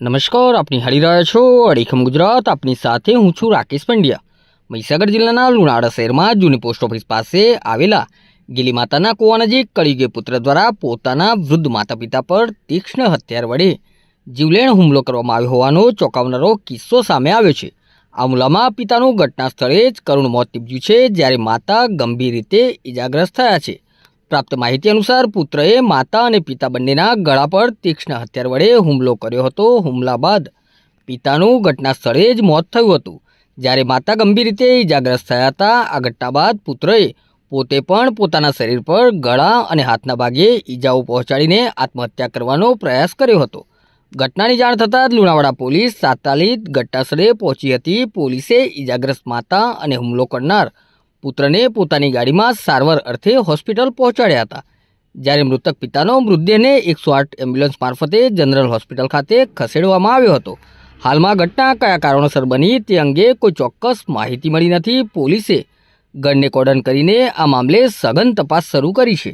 નમસ્કાર, આપની હારી રહ્યા છો, અડીખમ ગુજરાત, આપની સાથે હું છું રાકેશ પંડ્યા. મહીસાગર જિલ્લાના લુણાવાડા શહેરમાં જૂની પોસ્ટ ઓફિસ પાસે આવેલા ગીલી માતાના કુવા નજીક કળીગે પુત્ર દ્વારા પોતાના વૃદ્ધ માતા પિતા પર તીક્ષ્ણ હથિયાર વડે જીવલેણ હુમલો કરવામાં આવ્યો હોવાનો ચોંકાવનારો કિસ્સો સામે આવ્યો છે. આ હુમલામાં પિતાનું ઘટના સ્થળે જ કરુણ મોત નીપજ્યું છે, જ્યારે માતા ગંભીર રીતે ઇજાગ્રસ્ત થયા છે. પ્રાપ્ત માહિતી અનુસાર પુત્રએ માતા અને પિતા બંનેના ગળા પર તીક્ષ્ણ હથિયાર વડે હુમલો કર્યો હતો. હુમલા બાદ પિતાનું ઘટના સ્થળે જ મોત થયું હતું. જ્યારે માતા ગંભીર રીતે ઇજાગ્રસ્ત થયા હતા, આ ઘટના બાદ પુત્રએ પોતે પણ પોતાના શરીર પર ગળા અને હાથના ભાગે ઈજાઓ પહોંચાડીને આત્મહત્યા કરવાનો પ્રયાસ કર્યો હતો. ઘટનાની જાણ થતાં જ લુણાવાડા પોલીસ તાત્કાલિક ઘટનાસ્થળે પહોંચી હતી. પોલીસે ઇજાગ્રસ્ત માતા અને હુમલો કરનાર પુત્રને પોતાની ગાડીમાં સારવાર અર્થે હોસ્પિટલ પહોંચાડ્યા હતા. જ્યારે મૃતક પિતાનો મૃતદેહને એકસો આઠ એમ્બ્યુલન્સ મારફતે જનરલ હોસ્પિટલ ખાતે ખસેડવામાં આવ્યો હતો. હાલમાં ઘટના કયા કારણોસર બની તે અંગે કોઈ ચોક્કસ માહિતી મળી નથી. પોલીસે ગણને કોર્ડન કરીને આ મામલે સઘન તપાસ શરૂ કરી છે.